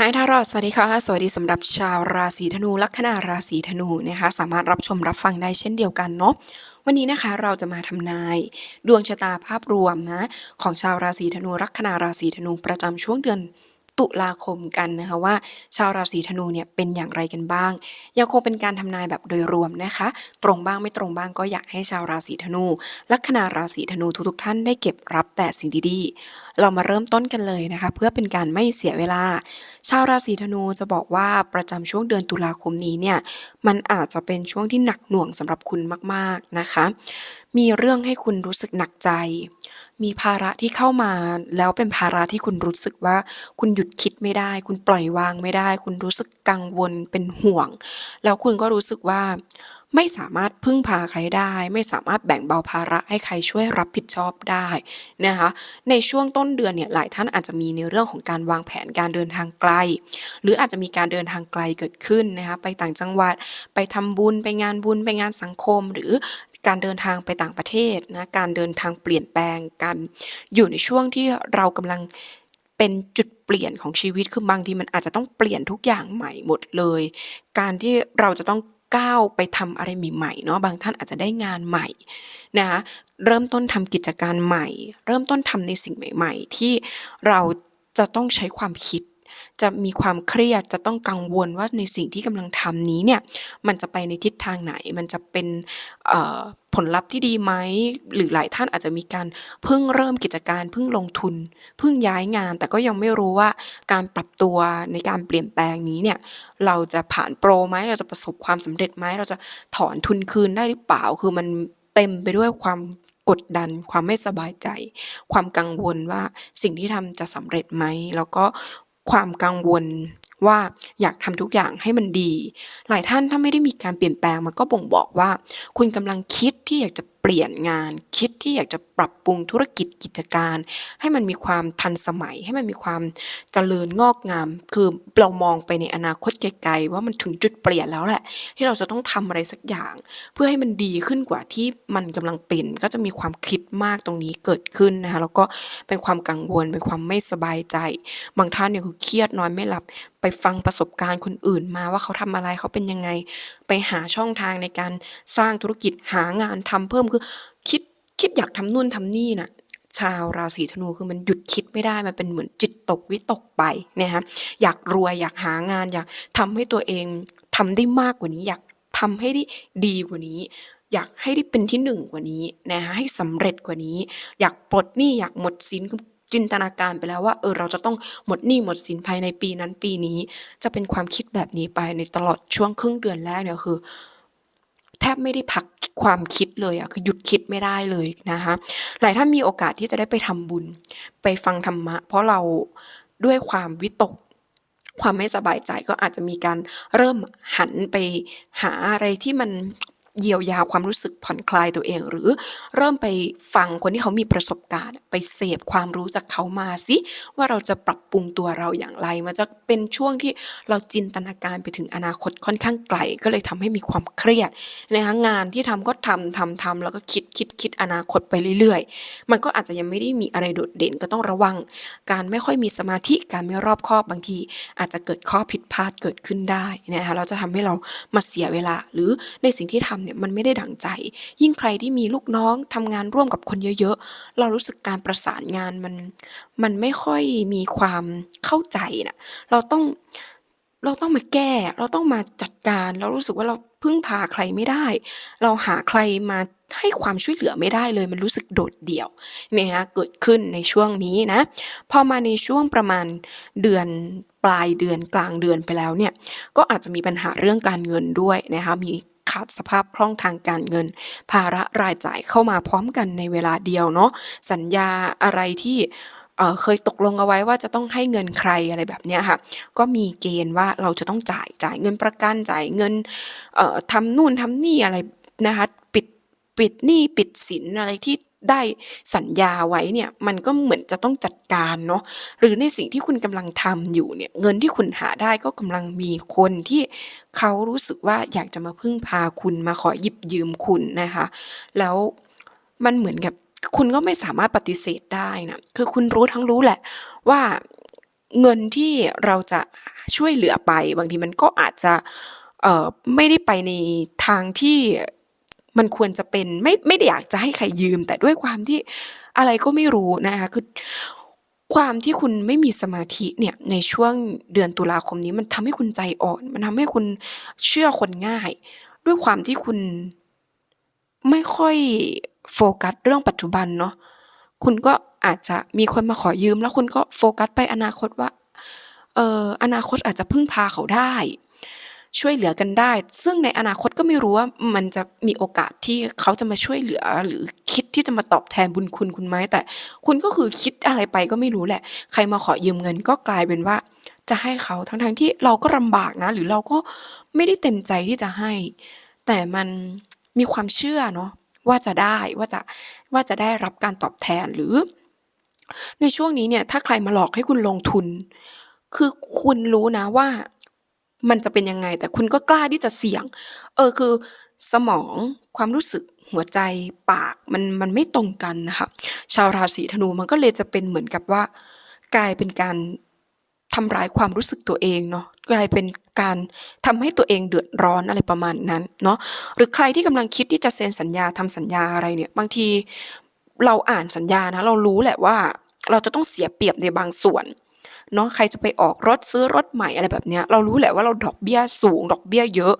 ฮายทารอดสวัสดีค่ะ สวัสดีสำหรับชาวราศีธนู ลัคนาราศีธนูนะคะ สามารถรับชมรับฟังได้เช่นเดียวกันเนาะวันนี้นะคะเราจะมาทำนาย ดวงชะตาภาพรวมนะ ของชาวราศีธนูลัคนาราศีธนูประจำช่วงเดือน ตุลาคมกันนะคะว่า ชาวราศีธนูเนี่ยเป็นอย่างไรกันบ้าง ยังคงเป็นการทำนายแบบโดยรวมนะคะ ตรงบ้างไม่ตรงบ้างก็อยากให้ชาวราศีธนู ลัคนาราศีธนูทุกๆ ท่านได้เก็บรับแต่สิ่งดีๆ เรามาเริ่มต้นกันเลยนะคะ เพื่อเป็นการไม่เสียเวลา ชาวราศีธนูจะบอกว่าประจำช่วงเดือนตุลาคมนี้เนี่ยมันอาจจะเป็นช่วงที่หนักหน่วงสำหรับคุณมากๆนะคะ มีเรื่องให้คุณรู้สึกหนักใจ มีภาระที่เข้ามา แล้วเป็นภาระที่คุณรู้สึกว่า คุณหยุดคิดไม่ได้ คุณปล่อยวางไม่ได้ คุณรู้สึกกังวลเป็นห่วง แล้วคุณก็รู้สึกว่า ไม่สามารถพึ่งพาใครได้ ไม่สามารถแบ่งเบาภาระให้ใครช่วยรับผิดชอบได้นะคะ ในช่วงต้นเดือนเนี่ยหลายท่านอาจจะมีในเรื่องของการวางแผนการเดินทางไกล หรืออาจจะมีการเดินทางไกลเกิดขึ้นนะคะไปต่างจังหวัดไปทำบุญไปงานบุญไปงานสังคม หรือ การเดินทางไปต่างประเทศนะการเดินทางเปลี่ยนแปลงกันอยู่ในช่วงที่เรากำลังเป็นจุดเปลี่ยนของชีวิตคือบางทีมันอาจจะต้องเปลี่ยนทุกอย่างใหม่หมดเลย การที่เราจะต้องก้าวไปทำอะไรใหม่ๆเนาะบางท่านอาจจะได้งานใหม่นะคะเริ่มต้นทำกิจการใหม่ เริ่มต้นทำในสิ่งใหม่ ๆ ที่เราจะต้องใช้ความคิด จะมีความเครียดจะต้องกังวลว่าในสิ่งที่กำลังทำนี้เนี่ยมันจะไปในทิศทางไหน มันจะเป็นผลลัพธ์ที่ดีไหมหรือหลายท่านอาจจะมีการเพิ่งเริ่มกิจการเพิ่งลงทุน เพิ่งย้ายงาน แต่ก็ยังไม่รู้ว่าการปรับตัวในการเปลี่ยนแปลงนี้เนี่ยเราจะผ่านโปรไหมเราจะประสบความสำเร็จไหมเราจะถอนทุนคืนได้หรือเปล่าคือมันเต็มไปด้วยความกดดันความไม่สบายใจ ความกังวลว่าสิ่งที่ทำจะสำเร็จไหม แล้วก็ ความกังวลว่าอยากทำทุกอย่างให้มันดี หลายท่านถ้าไม่ได้มีการเปลี่ยนแปลงมันก็บ่งบอกว่า คุณกำลังคิดที่อยากจะเปลี่ยนงาน คิดที่อยากจะปรับปรุงธุรกิจกิจการ ให้มันมีความทันสมัย ให้มันมีความเจริญงอกงาม คือเรามองไปในอนาคตไกลๆว่ามันถึงจุดเปลี่ยนแล้วแหละ ที่เราจะต้องทำอะไรสักอย่าง เพื่อให้มันดีขึ้นกว่าที่มันกำลังเป็นก็จะมีความคิดมากตรงนี้เกิดขึ้นนะคะแล้วก็เป็นความกังวลเป็นความไม่สบายใจ บางท่านเนี่ยคือเครียดนอนไม่หลับไปฟังประสบการณ์คนอื่นมาว่าเขาทำอะไรเขาเป็นยังไง ไปหาช่องทางในการสร้างธุรกิจหางานทำเพิ่มคือ คิดอยากทำนู่นทำนี่น่ะชาวราศีธนูคือมันหยุดคิดไม่ได้มันเป็นเหมือนจิตตกวิตกไปนะคะอยากรวยอยากหางานอยากทำให้ตัวเองทำได้มากกว่านี้ อยากทำให้ได้ดีกว่านี้ อยากให้ได้เป็นที่หนึ่งกว่านี้นะคะให้สำเร็จกว่านี้ อยากปลดหนี้อยากหมดสินจินตนาการไปแล้วว่าเออเราจะต้องหมดหนี้หมดสินภายในปีนั้นปีนี้ จะเป็นความคิดแบบนี้ไปในตลอดช่วงครึ่งเดือนแรกเนี่ยคือ แทบไม่ได้พัก ความคิดเลยอะคือหยุดคิดไม่ได้เลยนะคะหลายท่านมีโอกาสที่จะได้ไปทำบุญ ไปฟังธรรมะ เพราะเราด้วยความวิตกความไม่สบายใจก็อาจจะมีการเริ่มหันไปหาอะไรที่มัน เยียวยาความรู้สึกผ่อนคลายตัวเอง หรือเริ่มไปฟังคนที่เขามีประสบการณ์ ไปเสพความรู้จากเขามาสิว่าเราจะปรับปรุงตัวเราอย่างไร มันจะเป็นช่วงที่เราจินตนาการไปถึงอนาคตค่อนข้างไกล ก็เลยทำให้มีความเครียดนะคะงานที่ทำก็ทำทำทำแล้วก็คิดคิดคิดอนาคตไปเรื่อย ๆ มันก็อาจจะยังไม่ได้มีอะไรโดดเด่นก็ต้องระวัง การไม่ค่อยมีสมาธิการไม่รอบคอบบางที อาจจะเกิดข้อผิดพลาดเกิดขึ้นได้นะคะเราจะทำให้เรามาเสียเวลาหรือในสิ่งที่ทำเนี่ยมันไม่ได้ดั่งใจ ยิ่งใครที่มีลูกน้องทำงานร่วมกับคนเยอะๆ เรารู้สึกการประสานงานมันมันไม่ค่อยมีความเข้าใจน่ะเราต้องเราต้องมาแก้ เราต้องมาจัดการ เรารู้สึกว่าเราพึ่งพาใครไม่ได้ เราหาใครมาให้ความช่วยเหลือไม่ได้เลยมันรู้สึกโดดเดี่ยวเนี่ยฮะเกิดขึ้นในช่วงนี้นะพอมาในช่วงประมาณเดือนปลายเดือนกลางเดือนไปแล้วเนี่ยก็อาจจะมีปัญหาเรื่องการเงินด้วยนะคะมี ขาดสภาพคล่องทางการเงิน ภาระรายจ่ายเข้ามาพร้อมกันในเวลาเดียวเนาะสัญญาอะไรที่เคยตกลงเอาไว้ว่าจะต้องให้เงินใครอะไรแบบนี้ค่ะ ก็มีเกณฑ์ว่าเราจะต้องจ่ายจ่ายเงินประกันจ่ายเงินทำนู่นทำนี่อะไรนะคะ ปิดปิดหนี้ปิดสินอะไรที่ ได้สัญญาไว้เนี่ยมันก็เหมือนจะต้องจัดการเนาะหรือในสิ่งที่คุณกำลังทำอยู่เนี่ยเงินที่คุณหาได้ก็กำลังมีคนที่เขารู้สึกว่าอยากจะมาพึ่งพาคุณมาขอหยิบยืมคุณนะคะ แล้วมันเหมือนกับคุณก็ไม่สามารถปฏิเสธได้นะคือคุณรู้ทั้งรู้แหละว่าเงินที่เราจะช่วยเหลือไป บางทีมันก็อาจจะเออไม่ได้ไปในทางที่ มันควรจะเป็นไม่ไม่ได้อยากจะให้ใครยืม แต่ด้วยความที่อะไรก็ไม่รู้นะคะคือความที่คุณไม่มีสมาธิเนี่ยในช่วงเดือนตุลาคมนี้มันทำให้คุณใจอ่อน มันทำให้คุณเชื่อคนง่าย ด้วยความที่คุณไม่ค่อยโฟกัสเรื่องปัจจุบันเนาะคุณก็อาจจะมีคนมาขอยืม แล้วคุณก็โฟกัสไปอนาคตว่าเอออนาคตอาจจะพึ่งพาเขาได้ ช่วยเหลือกันได้ ซึ่งในอนาคตก็ไม่รู้ว่ามันจะมีโอกาสที่เขาจะมาช่วยเหลือหรือคิดที่จะมาตอบแทนบุญคุณคุณไหมแต่ คุณก็คือคิดอะไรไปก็ไม่รู้แหละ ใครมาขอยืมเงินก็กลายเป็นว่า จะให้เขาทั้งๆที่เราก็ลำบากนะ หรือเราก็ไม่ได้เต็มใจที่จะให้ แต่มันมีความเชื่อเนาะว่าจะได้ว่าจะว่าจะได้รับการตอบแทนหรือ ในช่วงนี้เนี่ยถ้าใครมาหลอกให้คุณลงทุน คือคุณรู้นะว่า มันจะเป็นยังไง แต่คุณก็กล้าที่จะเสี่ยง เออคือสมองความรู้สึกหัวใจปากมันมันไม่ตรงกันนะคะชาวราศีธนูมันก็เลยจะเป็นเหมือนกับว่า กลายเป็นการทำร้ายความรู้สึกตัวเองเนาะกลายเป็นการทำให้ตัวเองเดือดร้อนอะไรประมาณนั้นเนาะหรือใครที่กำลังคิดที่จะเซ็นสัญญาทำสัญญาอะไรเนี่ย บางทีเราอ่านสัญญานะเรารู้แหละว่า เราจะต้องเสียเปรียบในบางส่วน เนาะใครจะไปออกรถซื้อรถใหม่อะไรแบบเนี้ยเรารู้แหละว่าเราดอกเบี้ยสูง ดอกเบี้ยเยอะ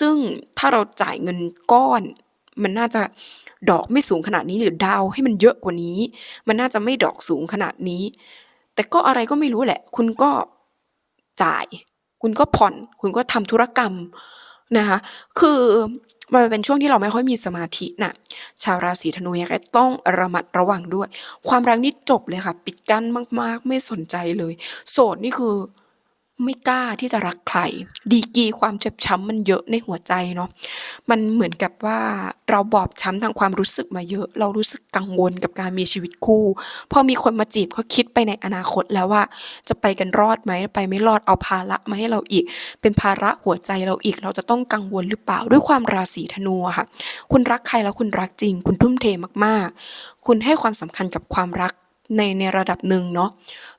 ซึ่งถ้าเราจ่ายเงินก้อน มันน่าจะดอกไม่สูงขนาดนี้หรือดาวให้มันเยอะกว่านี้ มันน่าจะไม่ดอกสูงขนาดนี้ แต่ก็อะไรก็ไม่รู้แหละ คุณก็จ่าย คุณก็ผ่อน คุณก็ทำธุรกรรม นะคะ คือมันเป็นช่วงที่เราไม่ค่อยมีสมาธิน่ะชาวราศีธนูยังไงต้องระมัดระวังด้วย ความรักนี่จบเลยค่ะ ปิดกั้นมาก ๆ ไม่สนใจเลย โสดนี่คือ ไม่กล้าที่จะรักใคร ดีกีความเจ็บช้ำมันเยอะในหัวใจเนาะมันเหมือนกับว่าเราบอบช้ำทางความรู้สึกมาเยอะ เรารู้สึกกังวลกับการมีชีวิตคู่ พอมีคนมาจีบก็คิดไปในอนาคตแล้วว่า จะไปกันรอดไหมไปไม่รอดเอาภาระมาให้เราอีก เป็นภาระหัวใจเราอีก เราจะต้องกังวลหรือเปล่าด้วยความราศีธนูค่ะ คุณรักใครแล้วคุณรักจริง คุณทุ่มเทมากๆ คุณให้ความสำคัญกับความรัก ในในระดับหนึ่งเนาะ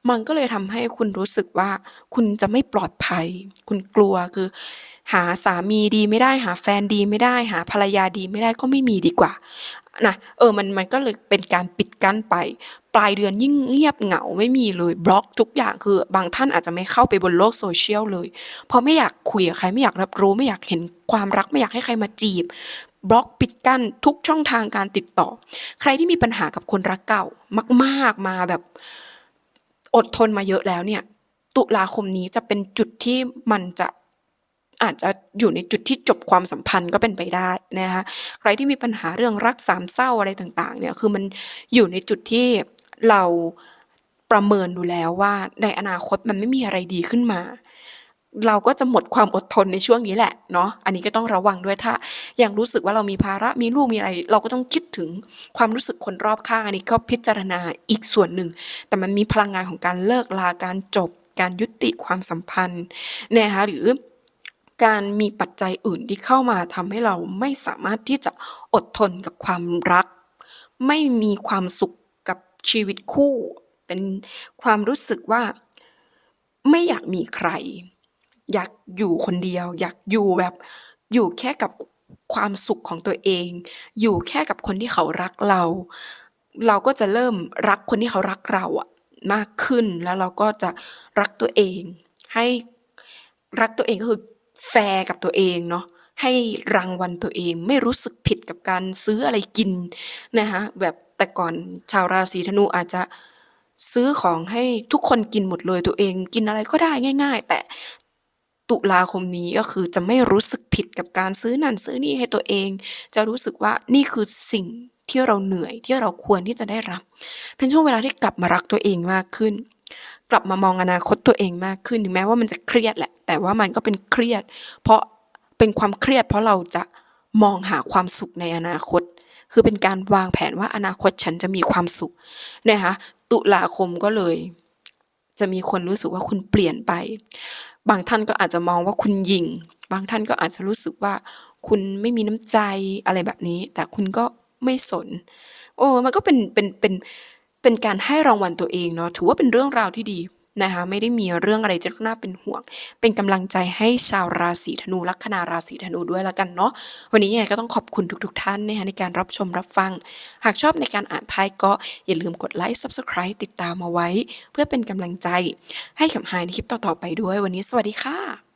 มันก็เลยทำให้คุณรู้สึกว่า คุณจะไม่ปลอดภัย คุณกลัวคือ หาสามีดีไม่ได้ หาแฟนดีไม่ได้ หาภรรยาดีไม่ได้ก็ไม่มีดีกว่านะเออมันมันก็เลยเป็นการปิดกั้นไป ปลายเดือนยิ่งเงียบเหงาไม่มีเลยบล็อกทุกอย่างคือบางท่านอาจจะไม่เข้าไปบนโลก social เลย เพราะไม่อยากคุยกับใครไม่อยากรับรู้ไม่อยากเห็นความรักไม่อยากให้ใครมาจีบ บล็อกปิดกั้นทุกช่องทางการติดต่อ ใครที่มีปัญหากับคนรักเก่ามากๆมาแบบอดทนมาเยอะแล้วเนี่ย ตุลาคมนี้จะเป็นจุดที่มันจะอาจจะอยู่ในจุดที่จบความสัมพันธ์ก็เป็นไปได้นะคะใครที่มีปัญหาเรื่องรักสามเศร้าอะไรต่างๆเนี่ยคือมันอยู่ในจุดที่เราประเมินดูแล้วว่าในอนาคตมันไม่มีอะไรดีขึ้นมา เราก็จะหมดความอดทนในช่วงนี้แหละเนาะ อันนี้ก็ต้องระวังด้วยถ้ายังรู้สึกว่าเรามีภาระมีลูกมีอะไร เราก็ต้องคิดถึงความรู้สึกคนรอบข้างอันนี้ก็พิจารณาอีกส่วนหนึ่ง แต่มันมีพลังงานของการเลิกลาการจบ การยุติความสัมพันธ์นะคะหรือการมีปัจจัยอื่นที่เข้ามาทำให้เราไม่สามารถที่จะอดทนกับความรัก ไม่มีความสุขกับชีวิตคู่ เป็นความรู้สึกว่าไม่อยากมีใคร อยากอยู่คนเดียว อยากอยู่แบบอยู่แค่กับความสุขของตัวเอง อยู่แค่กับคนที่เขารักเรา เราก็จะเริ่มรักคนที่เขารักเราอะมากขึ้นแล้วเราก็จะรักตัวเอง ให้รักตัวเองก็คือแฟร์กับตัวเองเนาะให้รางวัลตัวเองไม่รู้สึกผิดกับการซื้ออะไรกินนะคะแบบแต่ก่อนชาวราศีธนูอาจจะซื้อของให้ทุกคนกินหมดเลยตัวเอง กินอะไรก็ได้ง่าย ๆ แต่ ตุลาคมนี้ก็คือจะไม่รู้สึกผิดกับการซื้อนั่นซื้อนี่ให้ตัวเอง จะรู้สึกว่านี่คือสิ่งที่เราเหนื่อยที่เราควรที่จะได้รับ เป็นช่วงเวลาที่กลับมารักตัวเองมากขึ้น กลับมามองอนาคตตัวเองมากขึ้นถึงแม้ว่ามันจะเครียดแหละ แต่ว่ามันก็เป็นเครียด เพราะเป็นความเครียด เพราะเราจะมองหาความสุขในอนาคต คือเป็นการวางแผนว่าอนาคตฉันจะมีความสุขนะคะตุลาคมก็เลย จะมีคนรู้สึกว่าคุณเปลี่ยนไป บางท่านก็อาจจะมองว่าคุณยิง บางท่านก็อาจจะรู้สึกว่า คุณไม่มีน้ำใจอะไรแบบนี้ แต่คุณก็ไม่สน โอ้มันก็เป็นเป็นเป็นเป็นการให้รางวัลตัวเองเนาะถือว่าเป็นเรื่องราวที่ดี นะคะไม่ได้มีเรื่องอะไรที่น่าเป็นห่วง เป็นกำลังใจให้ชาวราศีธนูลัคนาราศีธนูด้วยแล้วกันเนาะวันนี้ยังไงก็ต้องขอบคุณทุกๆท่านนะคะในการรับชมรับฟัง หากชอบในการอ่านไพ่ก็อย่าลืมกดไลค์ Subscribe ติดตามมาไว้ เพื่อเป็นกำลังใจให้กับไฮในคลิปต่อๆไปด้วย วันนี้สวัสดีค่ะ